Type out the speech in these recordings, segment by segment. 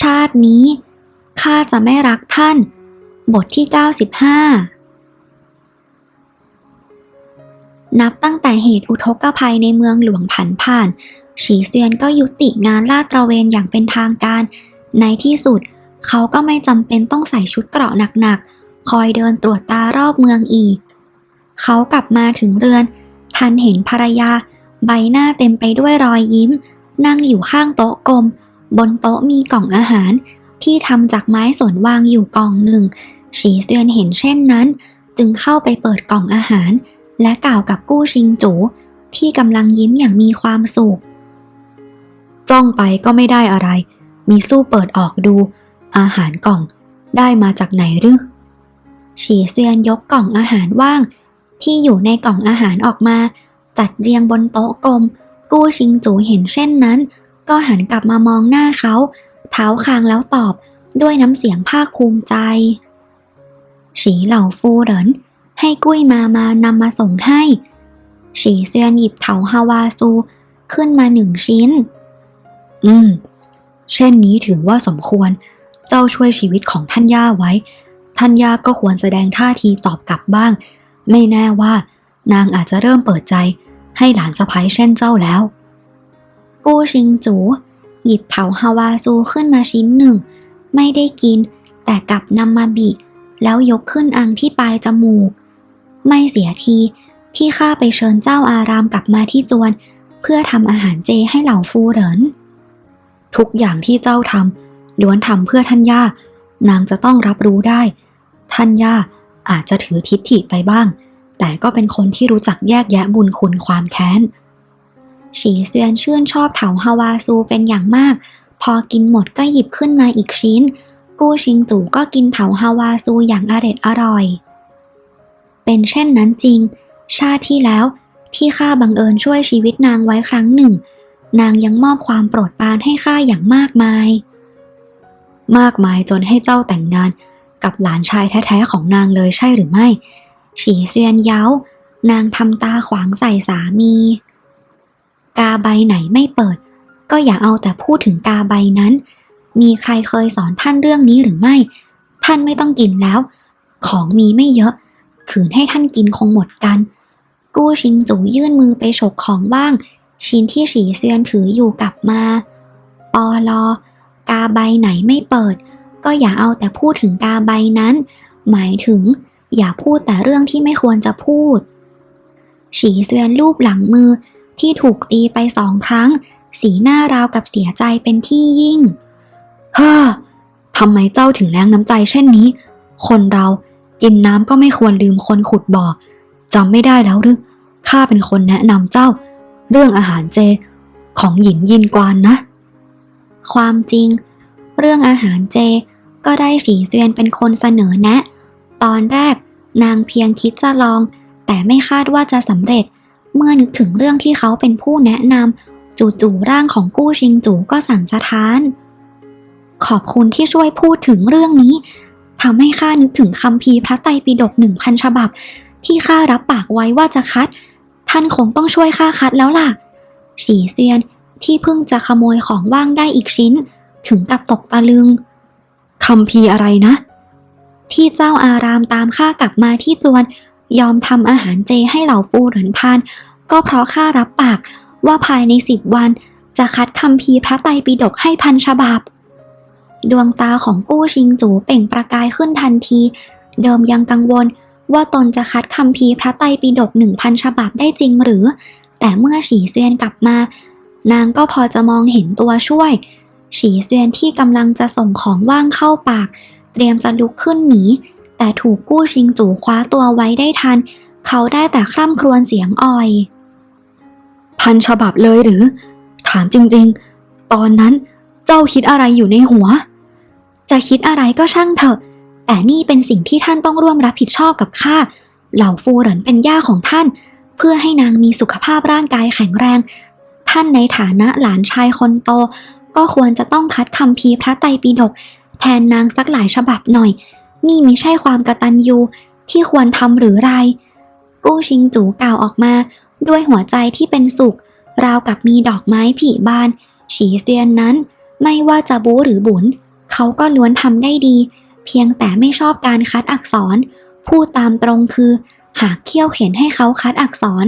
ชาตินี้ข้าจะไม่รักท่าน บทที่ 95 นับตั้งแต่เหตุอุทกภัยในเมืองหลวงผันผ่านฉีเซียนก็ยุติงานลาดตระเวนอย่างเป็นทางการ ในที่สุดเขาก็ไม่จำเป็นต้องใส่ชุดเกราะหนักๆ คอยเดินตรวจตารอบเมืองอีก เขากลับมาถึงเรือน ทันเห็นภรรยา ใบหน้าเต็มไปด้วยรอยยิ้ม นั่งอยู่ข้างโต๊ะกลม บนโต๊ะมีกล่องอาหาร ที่ทำจากไม้สนวางอยู่กล่องหนึ่ง ฉีเซียนเห็นเช่นนั้น จึงเข้าไปเปิดกล่องอาหาร และกล่าวกับกู้ชิงจูที่กำลังยิ้มอย่างมีความสุข จ้องไปก็ไม่ได้อะไร มีสู้เปิดออกดู อาหารกล่องได้มาจากไหนหรือฉีเซียนยกกล่องอาหารว่าง ที่อยู่ในกล่องอาหารออกมา จัดเรียงบนโต๊ะกลม กู้ชิงจูเห็นเช่นนั้น ก็หันกลับมามองหน้าเขา เท้าคางแล้วตอบด้วยน้ำเสียงภาคภูมิใจฉีเหล่าฟูเหรินให้กุ้ยมามานำมาส่งให้ฉีเซียนหยิบเถาฮาวาซูขึ้นมาหนึ่งชิ้น อืม เช่นนี้ถือว่าสมควร เจ้าช่วยชีวิตของท่านย่าไว้ ท่านย่าก็ควรแสดงท่าทีตอบกลับบ้าง ไม่แน่ว่า นางอาจจะเริ่มเปิดใจ ให้หลานสะพ้ยเช่นเจ้าแล้ว กู้ชิงจู หยิบเถาฮาวาซูขึ้นมาชิ้นหนึ่ง ไม่ได้กิน แต่กลับนำมาบีแล้วยกขึ้นอังที่ปลายจมูก ไม่เสียทีที่ข้าไปเชิญเจ้าอารามกลับมาที่จวน เพื่อทำอาหารเจให้เหล่าฟูเหรินทุกอย่างที่เจ้าทำล้วนทำเพื่อท่านย่านางจะต้องรับรู้ได้ ท่านย่าอาจจะถือทิฏฐิไปบ้าง แต่ก็เป็นคนที่รู้จักแยกแยะบุญคุณความแค้น ฉีเซียนชื่นชอบเถาฮาวาซูเป็นอย่างมาก พอกินหมดก็หยิบขึ้นมาอีกชิ้น กู้ชิงตู่ก็กินเถาฮาวาซูอย่างอร็ดอร่อย เป็นเช่นนั้นจริง ชาติที่แล้วที่ข้าบังเอิญช่วยชีวิตนางไว้ครั้งหนึ่ง นางยังมอบความโปรดปรานให้ข้าอย่างมากมาย มากมายจนให้เจ้าแต่งงานกับหลานชายแท้ๆของนางเลยใช่หรือไม่ ฉีเซียนเย้านางทำตาขวางใส่สามี กาใบไหนไม่เปิด ก็อย่าเอาแต่พูดถึงกาใบนั้น มีใครเคยสอนท่านเรื่องนี้หรือไม่ ท่านไม่ต้องกินแล้ว ของมีไม่เยอะ ขืนให้ท่านกินคงหมดกัน กู้ชิงจูยื่นมือไปฉกของว่าง ชิ้นที่ฉีเซียนถืออยู่กลับมา ปอลอกาใบไหนไม่เปิด ก็อย่าเอาแต่พูดถึงกาใบนั้น หมายถึง อย่าพูดแต่เรื่องที่ไม่ควรจะพูดฉีเซียนลูบหลังมือ ที่ถูกตีไปสองครั้ง สีหน้าราวกับเสียใจเป็นที่ยิ่ง เฮ้อทำไมเจ้าถึงแรงน้ำใจเช่นนี้ คนเรากินน้ำก็ไม่ควรลืมคนขุดบ่อจำไม่ได้แล้วหรือข้าเป็นคนแนะนำเจ้า เรื่องอาหารเจของหญิงยินกวานนะ ความจริง เรื่องอาหารเจก็ได้สีเซียนเป็นคนเสนอแนะ ตอนแรกนางเพียงคิดจะลอง แต่ไม่คาดว่าจะสำเร็จ เมื่อนึกถึงเรื่องที่เขาเป็นผู้แนะนำจู่ๆร่างของกู้ชิงจูก็สั่นสะท้าน ขอบคุณที่ช่วยพูดถึงเรื่องนี้ทำให้ข้านึกถึงคำพีพระไตรปิฎกหนึ่งพันฉบับ ที่ข้ารับปากไว้ว่าจะคัด ท่านคงต้องช่วยข้าคัดแล้วล่ะฉีเซียนที่เพิ่งจะขโมยของว่างได้อีกชิ้น ถึงกับตกตะลึงคำพีอะไรนะ ที่เจ้าอารามตามข้ากลับมาที่จวน ยอมทำอาหารเจให้เหล่าฟูเหรินทาน ก็เพราะข้ารับปากว่าภายในสิบวัน จะคัดคำพีพระไตรปิฎกให้พันฉบับ ดวงตาของกู้ชิงจูเปล่งประกายขึ้นทันที เดิมยังกังวลว่าตนจะคัดคำพีพระไตรปิฎกหนึ่งพันฉบับได้จริงหรือ แต่เมื่อฉีเซียนกลับมา นางก็พอจะมองเห็นตัวช่วย ฉีเซียนที่กำลังจะส่งของว่างเข้าปาก เตรียมจะลุกขึ้นหนี แต่ถูกกู้ชิงจู่คว้าตัวไว้ได้ทัน เขาได้แต่คร่ำครวญเสียงอ่อย พันฉบับเลยหรือ ถามจริงๆ ตอนนั้นเจ้าคิดอะไรอยู่ในหัว จะคิดอะไรก็ช่างเถอะ แต่นี่เป็นสิ่งที่ท่านต้องร่วมรับผิดชอบกับข้า เหล่าฟูเหรินเป็นย่าของท่าน เพื่อให้นางมีสุขภาพร่างกายแข็งแรง ท่านในฐานะหลานชายคนโต ก็ควรจะต้องคัดคำพีพระไตรปิฎกแทนนางสักหลายฉบับหน่อย นี่มิใช่ความกระตัญญูที่ควรทำหรือไร กู้ชิงจูกล่าวออกมา ด้วยหัวใจที่เป็นสุข ราวกับมีดอกไม้ผลิบาน ฉีเซียนนั้น ไม่ว่าจะบูหรือบุญเขาก็ล้วนทำได้ดี เพียงแต่ไม่ชอบการคัดอักษร พูดตามตรงคือ หากเคี่ยวเข็นให้เขาคัดอักษร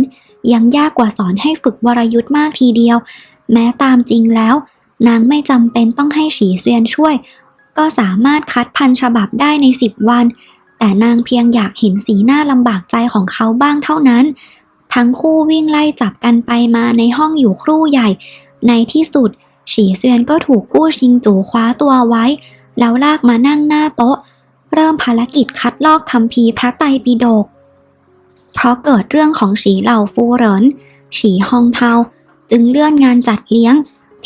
ยังยากกว่าสอนให้ฝึกวรยุทธ์มากทีเดียว แม้ตามจริงแล้ว นางไม่จำเป็นต้องให้ฉีเซียนช่วย ก็สามารถคัดพันฉบับได้ในสิบวัน แต่นางเพียงอยากเห็นสีหน้าลำบากใจของเขาบ้างเท่านั้น ทั้งคู่วิ่งไล่จับกันไปมาในห้องอยู่ครู่ใหญ่ ในที่สุด ฉีเซียนก็ถูกกู้ชิงจูคว้าตัวไว้ แล้วลากมานั่งหน้าโต๊ะ เริ่มภารกิจคัดลอกคำพีพระไตรปิฎกเพราะเกิดเรื่องของฉีเหล่าฟูเหรินฉีฮองเทาจึงเลื่อนงานจัดเลี้ยง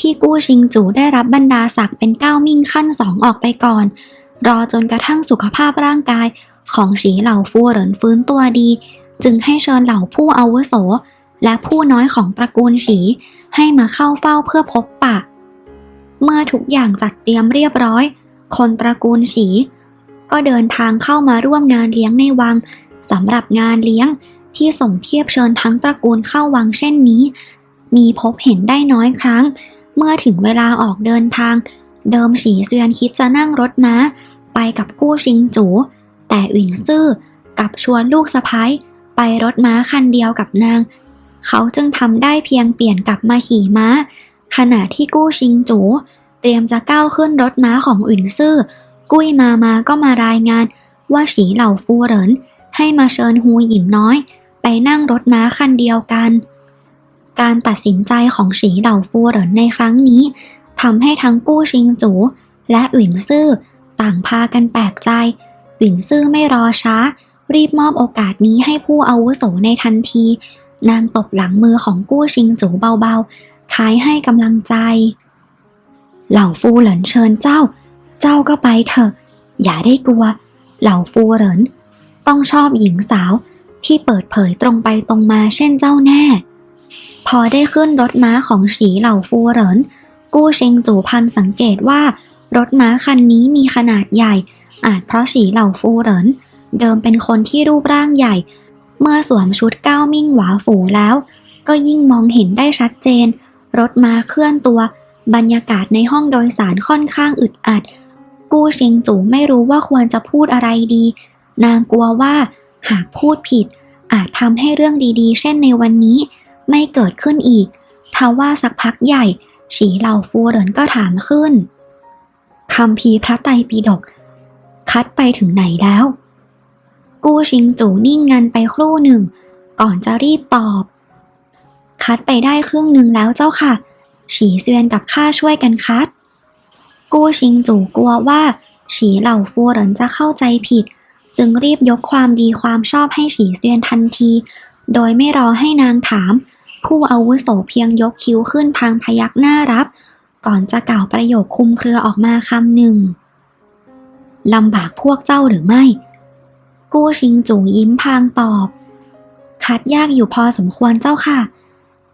ที่กู้ชิงจูได้รับบรรดาศักดิ์เป็นเก้ามิ่งขั้นสองออกไปก่อน รอจนกระทั่งสุขภาพร่างกายของฉีเหล่าฟูเหรินฟื้นตัวดี จึงให้เชิญเหล่าผู้อาวุโส และผู้น้อยของตระกูลฉีให้มาเข้าเฝ้าเพื่อพบปะ เมื่อทุกอย่างจัดเตรียมเรียบร้อย คนตระกูลฉีก็เดินทางเข้ามาร่วมงานเลี้ยงในวังสำหรับงานเลี้ยงที่ส่งเทียบเชิญทั้งตระกูลเข้าวังเช่นนี้ มีพบเห็นได้น้อยครั้ง เมื่อถึงเวลาออกเดินทาง เดิมฉีเซียนคิดจะนั่งรถม้า ไปกับกู้ชิงจู แต่อินซื่อกับชวนลูกสะพ้ายไปรถม้าคันเดียวกับนาง เขาจึงทำได้เพียงเปลี่ยนกลับมาขี่ม้า ขณะที่กู้ชิงจู เตรียมจะก้าวขึ้นรถม้าของอินซื่อ กุ้ยมามาก็มารายงาน ว่าฉีเหล่าฟูเหรินให้มาเชิญฮูหยินน้อย ไปนั่งรถม้าคันเดียวกัน การตัดสินใจของฉีเหล่าฟูเหรินในครั้งนี้ทำให้ทั้งกู้ชิงจูและอินซื่อต่างพากันแปลกใจอินซื่อไม่รอช้า รีบมอบโอกาสนี้ให้ผู้อาวุโสในทันที นางตบหลังมือของกู้ชิงจูเบาๆคล้ายให้กำลังใจ เหล่าฟูเหรินเชิญเจ้า เจ้าก็ไปเถอะ อย่าได้กลัว เหล่าฟูเหริน ต้องชอบหญิงสาวที่เปิดเผยตรงไปตรงมาเช่นเจ้าแน่ พอได้ขึ้นรถม้าของฉีเหล่าฟูเหริน กู้เชงจูพันสังเกตว่า รถม้าคันนี้มีขนาดใหญ่ อาจเพราะฉีเหล่าฟูเหริน เดิมเป็นคนที่รูปร่างใหญ่ เมื่อสวมชุดก้าวมิ่งหวาฝูแล้ว ก็ยิ่งมองเห็นได้ชัดเจน รถม้าเคลื่อนตัว บรรยากาศในห้องโดยสารค่อนข้างอึดอัด กู้เชงจูไม่รู้ว่าควรจะพูดอะไรดี นางกลัวว่า หากพูดผิด อาจทำให้เรื่องดีๆ เช่นในวันนี้ ไม่เกิดขึ้นอีกทว่าสักพักใหญ่ ฉีเหล่าฟูเหรินก็ถามขึ้นคำพีพระไตรปิฎกคัดไปถึงไหนแล้ว กู้ชิงจูนิ่งงันไปครู่หนึ่ง ก่อนจะรีบตอบ คัดไปได้ครึ่งหนึ่งแล้วเจ้าค่ะ ฉีเซียนกับข้าช่วยกันคัด กู้ชิงจูกลัวว่า ฉีเหล่าฟูเหรินจะเข้าใจผิด จึงรีบยกความดีความชอบให้ฉีเซียนทันที โดยไม่รอให้นางถาม ผู้อาวุโสเพียงยกคิ้วขึ้นพางพยักหน้ารับ ก่อนจะกล่าวประโยคคุมเครือออกมาคำหนึ่งลำบากพวกเจ้าหรือไม่ กู้ชิงจูยิ้มพางตอบ คัดยากอยู่พอสมควรเจ้าค่ะ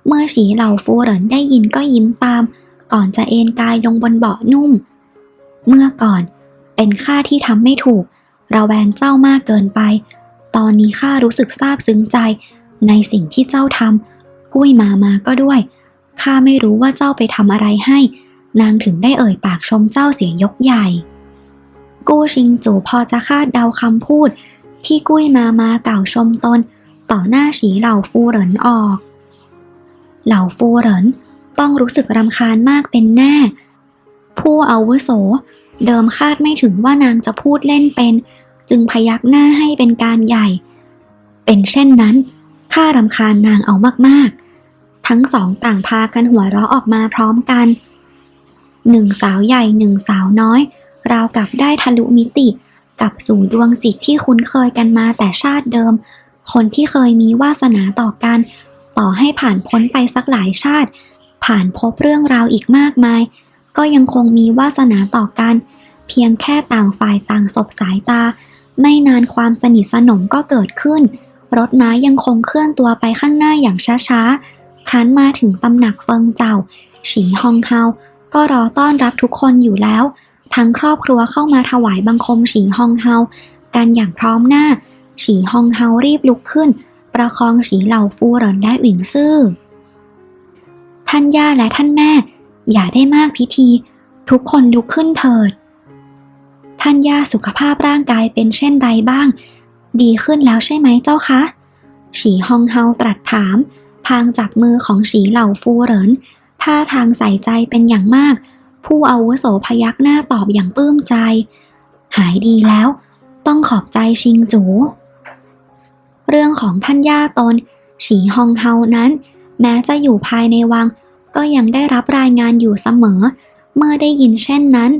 เมื่อฉีเหล่าฟูเหรินได้ยินก็ยิ้มตาม ก่อนจะเอนกายลงบนเบาะนุ่ม เมื่อก่อนเป็นข้าที่ทำไม่ถูกระแวงเจ้ามากเกินไป ตอนนี้ข้ารู้สึกซาบซึ้งใจในสิ่งที่เจ้าทำ กุ้ยมามาก็ด้วย ข้าไม่รู้ว่าเจ้าไปทำอะไรให้ นางถึงได้เอ่ยปากชมเจ้าเสียงยกใหญ่ กู้ชิงจูพอจะคาดเดาคำพูด ที่กุ้ยมามากล่าวชมตน ต่อหน้าฉีเหล่าฟูเหรินออก เหล่าฟูเหรินต้องรู้สึกรำคาญมากเป็นแน่ ผู้อาวุโส เดิมคาดไม่ถึงว่านางจะพูดเล่นเป็น จึงพยักหน้าให้เป็นการใหญ่ เป็นเช่นนั้นข้ารำคาญนางเอามากๆ ทั้งสองต่างพากันหัวเราะออกมาพร้อมกัน หนึ่งสาวใหญ่หนึ่งสาวน้อย ราวกับได้ทะลุมิติกับสู่ดวงจิตที่คุ้นเคยกันมาแต่ชาติเดิม คนที่เคยมีวาสนาต่อกัน ต่อให้ผ่านพ้นไปสักหลายชาติ ผ่านพบเรื่องราวอีกมากมาย ก็ยังคงมีวาสนาต่อกัน เพียงแค่ต่างฝ่ายต่างสบสายตา ไม่นานความสนิทสนมก็เกิดขึ้น รถม้ายังคงเคลื่อนตัวไปข้างหน้าอย่างช้าๆ ครั้นมาถึงตำหนักเฟิงเจ้าฉีฮองเฮา ก็รอต้อนรับทุกคนอยู่แล้ว ทั้งครอบครัวเข้ามาถวายบังคมฉีฮองเฮา กันอย่างพร้อมหน้าฉีฮองเฮารีบลุกขึ้น ประคองฉีเหล่าฟูเหรินและอินซื่อ ท่านย่าและท่านแม่ อย่าได้มากพิธี ทุกคนลุกขึ้นเถิด ท่านย่าสุขภาพร่างกายเป็นเช่นไรบ้าง ดีขึ้นแล้วใช่ไหมเจ้าคะฉีฮองเฮาตรัสถาม พางจับมือของฉีเหล่าฟูเหรินท่าทางใส่ใจเป็นอย่างมาก ผู้อาวุโสพยักหน้าตอบอย่างปลื้มใจ หายดีแล้ว ต้องขอบใจชิงจู เรื่องของท่านย่าตนฉีฮองเฮานั้น แม้จะอยู่ภายในวัง ก็ยังได้รับรายงานอยู่เสมอ เมื่อได้ยินเช่นนั้น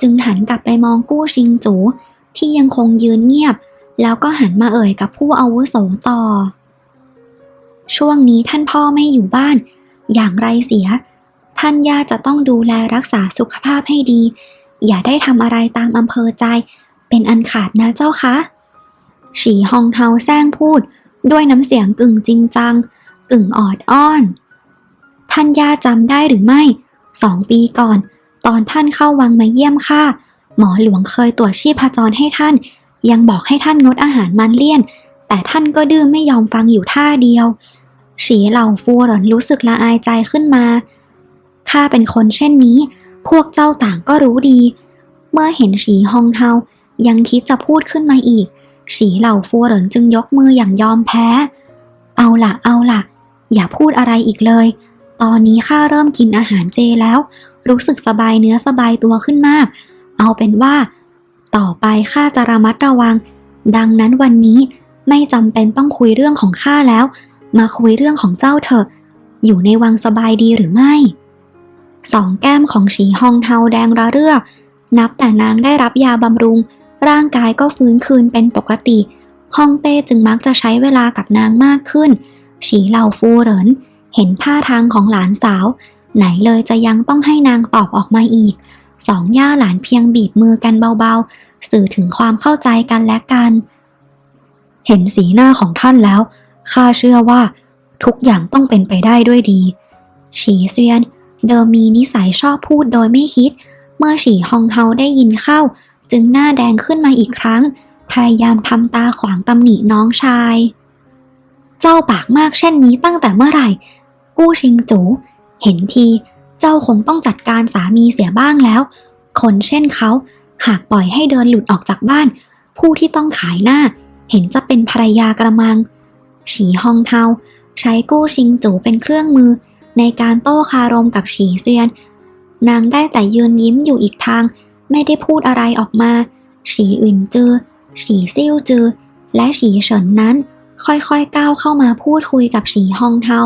จึงหันกลับไปมองกู้ชิงจู ที่ยังคงยืนเงียบ แล้วก็หันมาเอ่ยกับผู้อาวุโสต่อ ช่วงนี้ท่านพ่อไม่อยู่บ้าน อย่างไรเสีย ท่านย่าจะต้องดูแลรักษาสุขภาพให้ดี อย่าได้ทำอะไรตามอำเภอใจ เป็นอันขาดนะเจ้าคะฉีฮองเฮาแซงพูด ด้วยน้ำเสียงกึ่งจริงจัง กึ่งออดอ้อน ท่านย่าจำได้หรือไม่สองปีก่อน ตอนท่านเข้าวังมาเยี่ยมข้าหมอหลวงเคยตรวจชีพจรให้ท่าน ยังบอกให้ท่านงดอาหารมันเลี่ยน แต่ท่านก็ดื้อไม่ยอมฟังอยู่ท่าเดียว ฉีเหล่าฟูเหรินรู้สึกละอายใจขึ้นมา ข้าเป็นคนเช่นนี้ พวกเจ้าต่างก็รู้ดี เมื่อเห็นฉีฮองเฮายังคิดจะพูดขึ้นมาอีก ฉีเหล่าฟูเหรินจึงยกมืออย่างยอมแพ้ เอาละเอาละอย่าพูดอะไรอีกเลย ตอนนี้ข้าเริ่มกินอาหารเจแล้ว รู้สึกสบายเนื้อสบายตัวขึ้นมาก เอาเป็นว่า ต่อไปข้าจะระมัดระวัง ดังนั้นวันนี้ไม่จำเป็นต้องคุยเรื่องของข้าแล้ว มาคุยเรื่องของเจ้าเถออยู่ในวังสบายดีหรือไม่ สองแก้มของฉีฮองเทาแดงระเรื่อ นับแต่นางได้รับยาบำรุง ร่างกายก็ฟื้นคืนเป็นปกติ ฮองเต้จึงมักจะใช้เวลากับนางมากขึ้น ฉีเหล่าฟูเหรินเห็นท่าทางของหลานสาว ไหนเลยจะยังต้องให้นางตอบออกมาอีก สองย่าหลานเพียงบีบมือกันเบาๆ สื่อถึงความเข้าใจกันและกัน เห็นสีหน้าของท่านแล้ว ข้าเชื่อว่า ทุกอย่างต้องเป็นไปได้ด้วยดี ฉีเซียน เดิมมีนิสัยชอบพูดโดยไม่คิด เมื่อฉีฮองเฮาได้ยินเข้า จึงหน้าแดงขึ้นมาอีกครั้ง พยายามทำตาขวางตำหนิน้องชาย เจ้าปากมากเช่นนี้ตั้งแต่เมื่อไหร่ กู้ชิงจูเห็นที เจ้าคงต้องจัดการสามีเสียบ้างแล้ว คนเช่นเขาหากปล่อยให้เดินหลุดออกจากบ้าน ผู้ที่ต้องขายหน้า เห็นจะเป็นภรรยากระมัง ฉีฮองเทาใช้กู้ชิงจูเป็นเครื่องมือ ในการโต้คารมกับฉีเซียน นางได้แต่ยืนยิ้มอยู่อีกทาง ไม่ได้พูดอะไรออกมาฉีอื่นจือฉีซิ่วจือ และฉีเฉินนั้น ค่อยๆก้าวเข้ามาพูดคุยกับฉีฮองเทา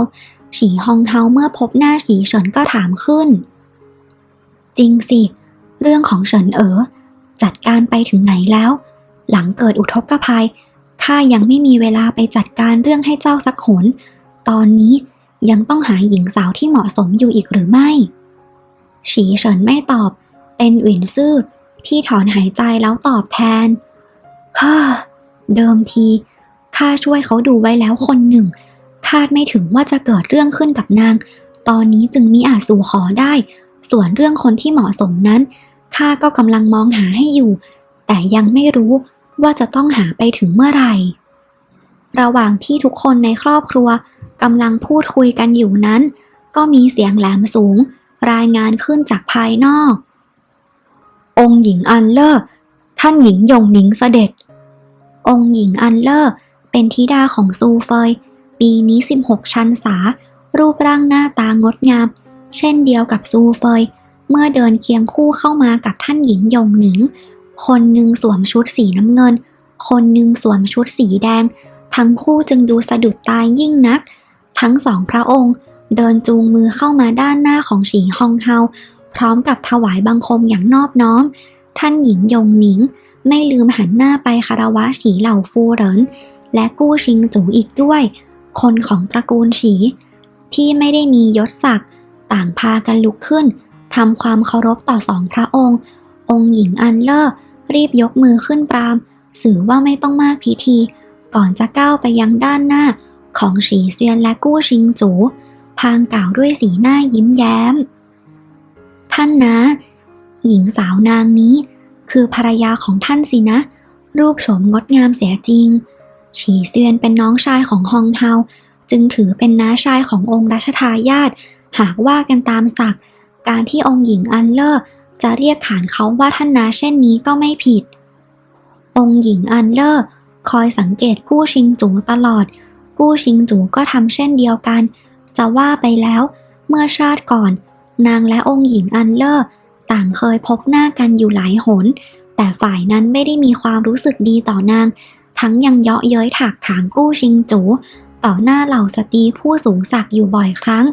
ฉีฮองเทาเมื่อพบหน้าฉีเฉินก็ถามขึ้น จริงสิ เรื่องของเฉินเอ๋อจัดการไปถึงไหนแล้ว หลังเกิดอุทกภัย ข้ายังไม่มีเวลาไปจัดการเรื่องให้เจ้าสักหน ตอนนี้ยังต้องหาหญิงสาวที่เหมาะสมอยู่อีกหรือไม่ ฉีเฉินไม่ตอบ เป็นหวินซื่อที่ถอนหายใจแล้วตอบแทนฮ่าเดิมทีข้าช่วยเขาดูไว้แล้วคนหนึ่ง คาดไม่ถึงว่าจะเกิดเรื่องขึ้นกับนาง ตอนนี้จึงมิอาจสู่ขอได้ ส่วนเรื่องคนที่เหมาะสมนั้นข้าก็กำลังมองหาให้อยู่ แต่ยังไม่รู้ ว่าจะต้องหาไปถึงเมื่อไหร่ ระหว่างที่ทุกคนในครอบครัวกำลังพูดคุยกันอยู่นั้น ก็มีเสียงแหลมสูง รายงานขึ้นจากภายนอก องค์หญิงอันเลอร์ท่านหญิงยงหนิงเสด็จ องค์หญิงอันเลอร์เป็นธิดาของซูเฟย ปีนี้ 16 ชันษา รูปร่างหน้าตางดงาม เช่นเดียวกับซูเฟย เมื่อเดินเคียงคู่เข้ามากับท่านหญิงยงหนิง คนหนึ่งสวมชุดสีน้ำเงิน คนหนึ่งสวมชุดสีแดง ทั้งคู่จึงดูสะดุดตายยิ่งนัก ทั้งสองพระองค์ เดินจูงมือเข้ามาด้านหน้าของฉีฮองเฮา พร้อมกับถวายบังคมอย่างนอบน้อม ท่านหญิงยงหนิง ไม่ลืมหันหน้าไปคารวะฉีเหล่าฟูเหริน และกู้ชิงจูอีกด้วย คนของตระกูลฉี ที่ไม่ได้มียศศักดิ์ต่างพากันลุกขึ้นทำความเคารพต่อสองพระองค์ องค์หญิงอันเลอร์ รีบยกมือขึ้นปรามสื่อว่าไม่ต้องมากพิธี ก่อนจะก้าวไปยังด้านหน้าของฉีเซียนและกู้ชิงจู พางกล่าวด้วยสีหน้ายิ้มแย้ม ท่านนะ หญิงสาวนางนี้ คือภรรยาของท่านสินะ รูปโฉมงดงามเสียจริง ฉีเซียนเป็นน้องชายของฮองเทาจึงถือเป็นน้าชายขององค์รัชทายาทหากว่ากันตามศักดิ์การที่องค์หญิงอันเลอร์ จะเรียกขานเขาว่าท่านนาเช่นนี้ก็ไม่ผิด องค์หญิงอันเลอร์คอยสังเกตกู้ชิงจูตลอด กู้ชิงจูก็ทำเช่นเดียวกัน จะว่าไปแล้ว เมื่อชาติก่อน นางและองค์หญิงอันเลอร์ต่างเคยพบหน้ากันอยู่หลายหน แต่ฝ่ายนั้นไม่ได้มีความรู้สึกดีต่อนาง ทั้งยังเยาะเย้ยถากถางกู้ชิงจู ต่อหน้าเหล่าสตรีผู้สูงศักดิ์อยู่บ่อยครั้ง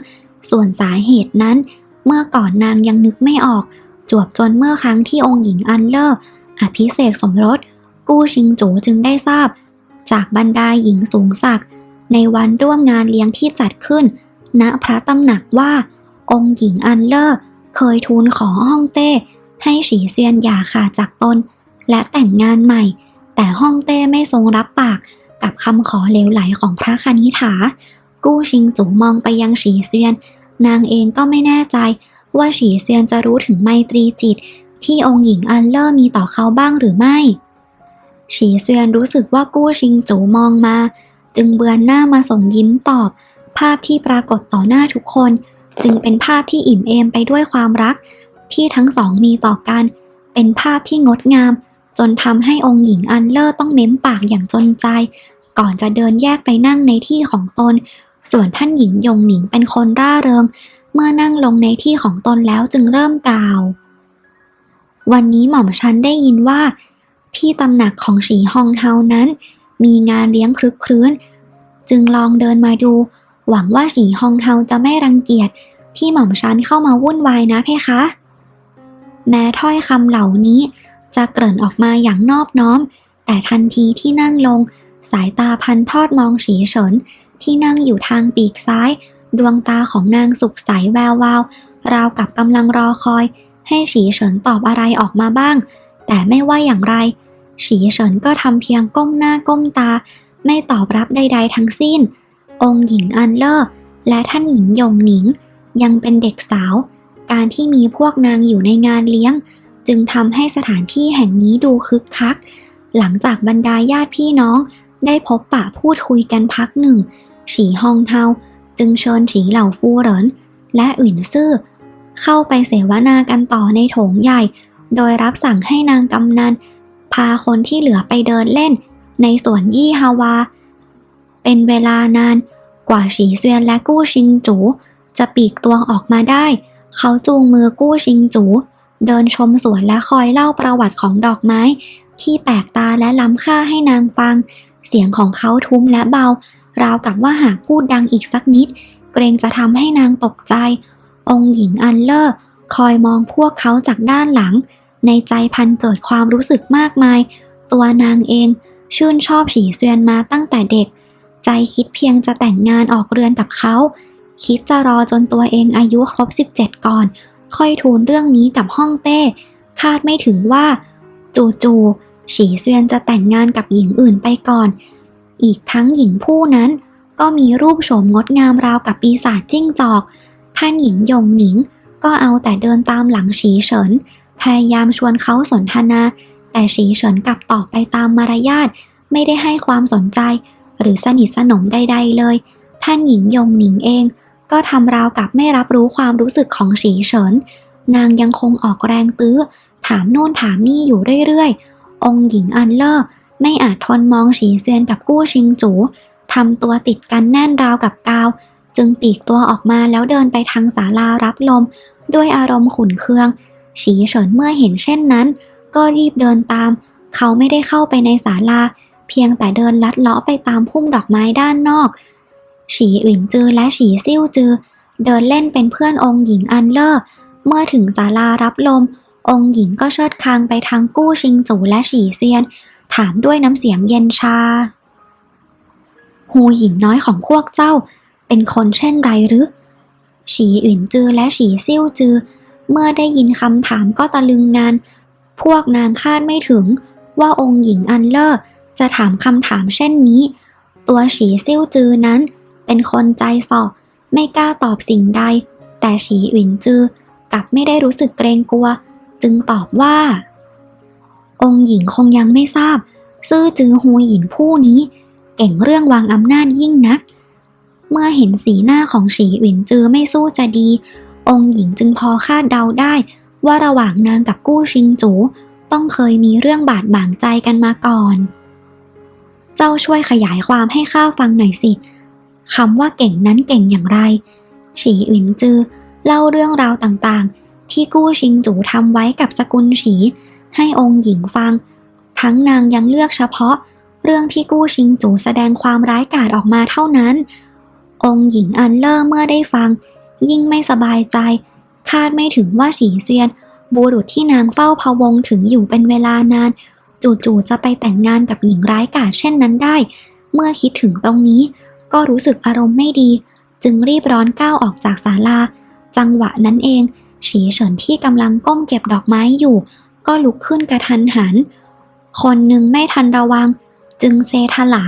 ส่วนสาเหตุนั้น เมื่อก่อนนางยังนึกไม่ออก จวบจนเมื่อครั้งที่องค์หญิงอันเลอร์อภิเษกสมรส กู้ชิงจูจึงได้ทราบ จากบรรดาหญิงสูงศักดิ์ในวันร่วมงานเลี้ยงที่จัดขึ้น ณพระตำหนักว่า องค์หญิงอันเลอร์เคยทูลขอฮ่องเต้ ให้ฉีเซียนหย่าขาดจากตน และแต่งงานใหม่ แต่ฮ่องเต้ไม่ทรงรับปากกับคำขอเลวไหลของพระคณิษฐา กู้ชิงจูมองไปยังฉีเซียน นางเองก็ไม่แน่ใจ ว่าฉีเซียนจะรู้ถึงไมตรีจิต ที่องค์หญิงอันเลอร์มีต่อเขาบ้างหรือไม่ ฉีเซียนรู้สึกว่ากู้ชิงจูมองมา จึงเบือนหน้ามาส่งยิ้มตอบ ภาพที่ปรากฏต่อหน้าทุกคน จึงเป็นภาพที่อิ่มเอมไปด้วยความรัก ที่ทั้งสองมีต่อกัน เป็นภาพที่งดงาม จนทำให้องค์หญิงอันเลอร์ต้องเม้มปากอย่างจนใจ ก่อนจะเดินแยกไปนั่งในที่ของตน ส่วนท่านหญิงยงหนิงเป็นคนร่าเริง เมื่อนั่งลงในที่ของตนแล้วจึงเริ่มกล่าว วันนี้หม่อมฉันได้ยินว่า ที่ตำหนักของฉีฮองเฮานั้น มีงานเลี้ยงคลึกครื้น จึงลองเดินมาดู หวังว่าฉีฮองเฮาจะไม่รังเกียจที่หม่อมฉันเข้ามาวุ่นวายนะเพคะ แม้ถ้อยคำเหล่านี้จะเกริ่นออกมาอย่างนอบน้อม แต่ทันทีที่นั่งลง สายตาพันทอดมองฉีเฉินที่นั่งอยู่ทางปีกซ้าย ดวงตาของนางสุขใสแวววาว ราวกับกำลังรอคอย ให้ฉีเฉินตอบอะไรออกมาบ้าง แต่ไม่ว่าอย่างไร ฉีเฉินก็ทำเพียงก้มหน้าก้มตา ไม่ตอบรับใด ๆ ทั้งสิ้น องค์หญิงอันเลอร์และท่านหญิงหยงหนิง ยังเป็นเด็กสาว การที่มีพวกนางอยู่ในงานเลี้ยง จึงทำให้สถานที่แห่งนี้ดูคึกคัก หลังจากบรรดาญาติพี่น้องได้พบปะพูดคุยกันพักหนึ่ง ฉีฮองเทา จึงเชิญฉีเหล่าฟูเหรินและอุ่นซื่อ เข้าไปเสวนากันต่อในโถงใหญ่ โดยรับสั่งให้นางกำนัน พาคนที่เหลือไปเดินเล่น ในสวนยี่ฮาวา เป็นเวลานานกว่าฉีเซียนและกู้ชิงจู จะปีกตัวออกมาได้ เขาจูงมือกู้ชิงจู เดินชมสวนและคอยเล่าประวัติของดอกไม้ ที่แปลกตาและล้ำค่าให้นางฟัง เสียงของเขาทุ้มและเบา ราวกับว่าหากพูดดังอีกสักนิด เกรงจะทำให้นางตกใจ องค์หญิงอันเลอร์คอยมองพวกเขาจากด้านหลัง ในใจพันเกิดความรู้สึกมากมาย ตัวนางเองชื่นชอบฉีเซียนมาตั้งแต่เด็ก ใจคิดเพียงจะแต่งงานออกเรือนกับเขา คิดจะรอจนตัวเองอายุครบ 17 ก่อน ค่อยทูลเรื่องนี้กับฮ่องเต้ คาดไม่ถึงว่า จู่ๆฉีเซียนจะแต่งงานกับหญิงอื่นไปก่อน อีกทั้งหญิงผู้นั้น ก็มีรูปโฉมงดงามราวกับปีศาจจิ้งจอก ท่านหญิงยงหนิง ก็เอาแต่เดินตามหลังฉีเฉิน พยายามชวนเขาสนทนา แต่ฉีเฉินกลับตอบไปตามมารยาทไม่ได้ให้ความสนใจ หรือสนิทสนมใดๆเลย ท่านหญิงยงหนิงเอง ก็ทำราวกับไม่รับรู้ความรู้สึกของฉีเฉิน นางยังคงออกแรงตื้อ ถามโน่นถามนี่อยู่เรื่อยๆ องค์หญิงอันเลอร์ ไม่อาจทนมองฉีเซียนกับกู้ชิงจูทำตัวติดกันแน่นราวกับกาว จึงปีกตัวออกมาแล้วเดินไปทางศาลารับลม ด้วยอารมณ์ขุนเคือง ฉีเฉินเมื่อเห็นเช่นนั้น ก็รีบเดินตาม เขาไม่ได้เข้าไปในศาลา เพียงแต่เดินลัดเลาะไปตามพุ่มดอกไม้ด้านนอก ฉีอิ่งจือและฉีซิ่วจือ เดินเล่นเป็นเพื่อนองค์หญิงอันเลอร์เมื่อถึงศาลารับลม องค์หญิงก็เชิดคางไปทางกู้ชิงจูและฉีเซียน ถามด้วยน้ำเสียงเย็นชา หูหญิงน้อยของพวกเจ้า เป็นคนเช่นไรหรือ ฉีอิ่นจือและฉีซิ่วจือ เมื่อได้ยินคำถามก็ตะลึงงาน พวกนางคาดไม่ถึงว่าองค์หญิงอันเลอร์จะถามคำถามเช่นนี้ ตัวฉีซิ่วจือนั้น เป็นคนใจสอบไม่กล้าตอบสิ่งใด แต่ฉีอินจือ กลับไม่ได้รู้สึกเกรงกลัว จึงตอบว่า องค์หญิงคงยังไม่ทราบ ซื่อจือฮูหญิงผู้นี้ เก่งเรื่องวางอำนาจยิ่งนัก เมื่อเห็นสีหน้าของฉีอินจือไม่สู้จะดี องค์หญิงจึงพอคาดเดาได้ ว่าระหว่างนางกับกู้ชิงจูต้องเคยมีเรื่องบาดหมางใจกันมาก่อน เจ้าช่วยขยายความให้ข้าฟังหน่อยสิคำว่าเก่งนั้นเก่งอย่างไร ฉีอินจือเล่าเรื่องราวต่างๆ ที่กู้ชิงจูทำไว้กับสกุลฉี ให้องค์หญิงฟัง ทั้งนางยังเลือกเฉพาะ เรื่องที่กู้ชิงจูแสดงความร้ายกาจออกมาเท่านั้น องค์หญิงอันเลอร์เมื่อได้ฟัง ยิ่งไม่สบายใจ คาดไม่ถึงว่าฉีเซียน บุรุษที่นางเฝ้าพะวงถึงอยู่เป็นเวลานาน จู่ๆจะไปแต่งงานกับหญิงร้ายกาจเช่นนั้นได้ เมื่อคิดถึงตรงนี้ ก็รู้สึกอารมณ์ไม่ดี จึงรีบร้อนก้าวออกจากศาลาจังหวะนั้นเองฉีเฉินที่กำลังก้มเก็บดอกไม้อยู่ ก็ลุกขึ้นกระทันหัน คนหนึ่งไม่ทันระวัง จึงเซทลา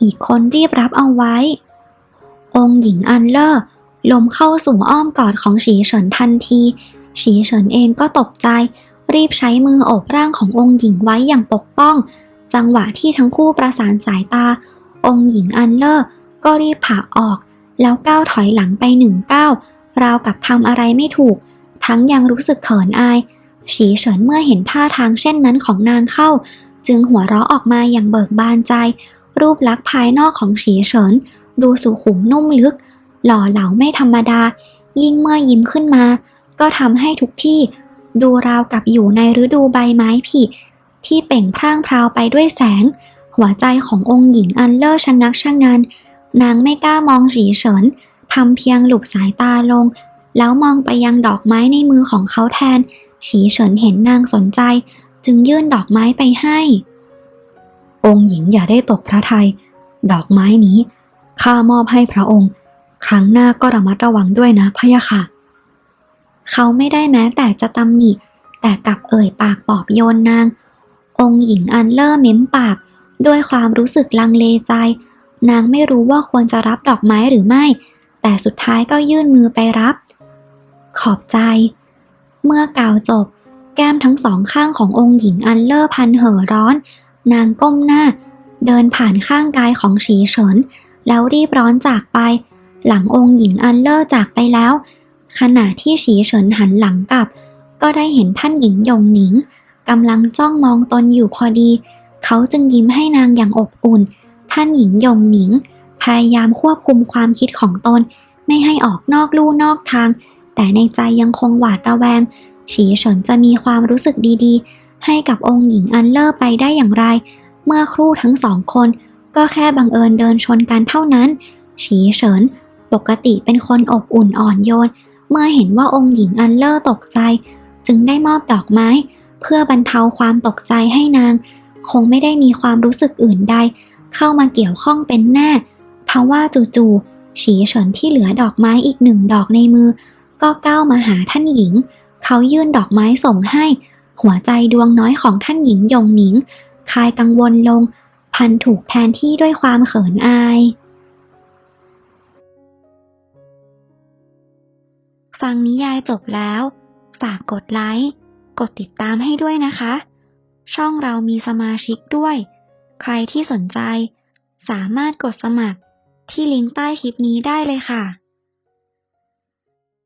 อีกคนรีบรับเอาไว้ องค์หญิงอันเลอร์ลมเข้าสู่อ้อมกอดของฉีเฉินทันที ฉีเฉินเองก็ตกใจ รีบใช้มือโอบร่างขององค์หญิงไว้อย่างปกป้อง จังหวะที่ทั้งคู่ประสานสายตา องค์หญิงอันเลอร์ก็รีบผ่าออก แล้วก้าวถอยหลังไปหนึ่งก้าวราวกับทำอะไรไม่ถูก ทั้งยังรู้สึกเขินอาย ฉีเฉินเมื่อเห็นท่าทางเช่นนั้นของนางเข้า จึงหัวเราะออกมาอย่างเบิกบานใจ รูปลักษณ์ภายนอกของฉีเฉิน ดูสุขุมนุ่มลึก หล่อเหลาไม่ธรรมดา ยิ่งเมื่อยิ้มขึ้นมา ก็ทำให้ทุกที่ ดูราวกับอยู่ในฤดูใบไม้ผลิที่เป่งพร่างพราวไปด้วยแสง หัวใจขององค์หญิงอันเลอร์ชะงักชะงัน นางไม่กล้ามองฉีเฉินทำเพียงหลบสายตาลง แล้วมองไปยังดอกไม้ในมือของเขาแทน ฉีเฉินเห็นนางสนใจ จึงยื่นดอกไม้ไปให้ องค์หญิงอย่าได้ตกพระทยัยดอกไม้นี้ข้ามอบให้พระองค์ ครั้งหน้าก็ระมัดระวังด้วยนะพะยะค่ะ เขาไม่ได้แม้แต่จะตำหนิแต่กลับเอ่ยปากปอบโยนนาง องค์หญิงอันเลอร์เม้มปาก ด้วยความรู้สึกลังเลใจ นางไม่รู้ว่าควรจะรับดอกไม้หรือไม่ แต่สุดท้ายก็ยื่นมือไปรับ ขอบใจ เมื่อกล่าวจบ แก้มทั้งสองข้างขององค์หญิงอันเลอร์พันเห่อร้อน นางก้มหน้า เดินผ่านข้างกายของฉีเฉิน แล้วรีบร้อนจากไป หลังองค์หญิงอันเลอร์จากไปแล้ว ขณะที่ฉีเฉินหันหลังกลับ ก็ได้เห็นท่านหญิงหยงหนิงกำลังจ้องมองตนอยู่พอดี เขาจึงยิ้มให้นางอย่างอบอุ่น ท่านหญิงหยงหนิง พยายามควบคุมความคิดของตน ไม่ให้ออกนอกลู่นอกทาง แต่ในใจยังคงหวาดระแวง ฉีเฉินจะมีความรู้สึกดีๆ ให้กับองค์หญิงอันเลอร์ไปได้อย่างไร เมื่อครู่ทั้งสองคน ก็แค่บังเอิญเดินชนกันเท่านั้น ฉีเฉินปกติเป็นคนอบอุ่นอ่อนโยน เมื่อเห็นว่าองค์หญิงอันเลอร์ตกใจ จึงได้มอบดอกไม้ เพื่อบรรเทาความตกใจให้นาง คงไม่ได้มีความรู้สึกอื่นใด เข้ามาเกี่ยวข้องเป็นแน่ทว่าจู่ๆฉีเฉินที่เหลือดอกไม้อีกหนึ่งดอกในมือ ก็ก้าวมาหาท่านหญิง เขายื่นดอกไม้ส่งให้ หัวใจดวงน้อยของท่านหญิงยงหนิง คลายกังวลลง พันถูกแทนที่ด้วยความเขินอาย ฟังนิยายจบแล้ว ฝากกดไลค์ กดติดตามให้ด้วยนะคะ ช่องเรามีสมาชิกด้วย ใครที่สนใจ สามารถกดสมัครที่ลิงก์ใต้คลิปนี้ได้เลยค่ะ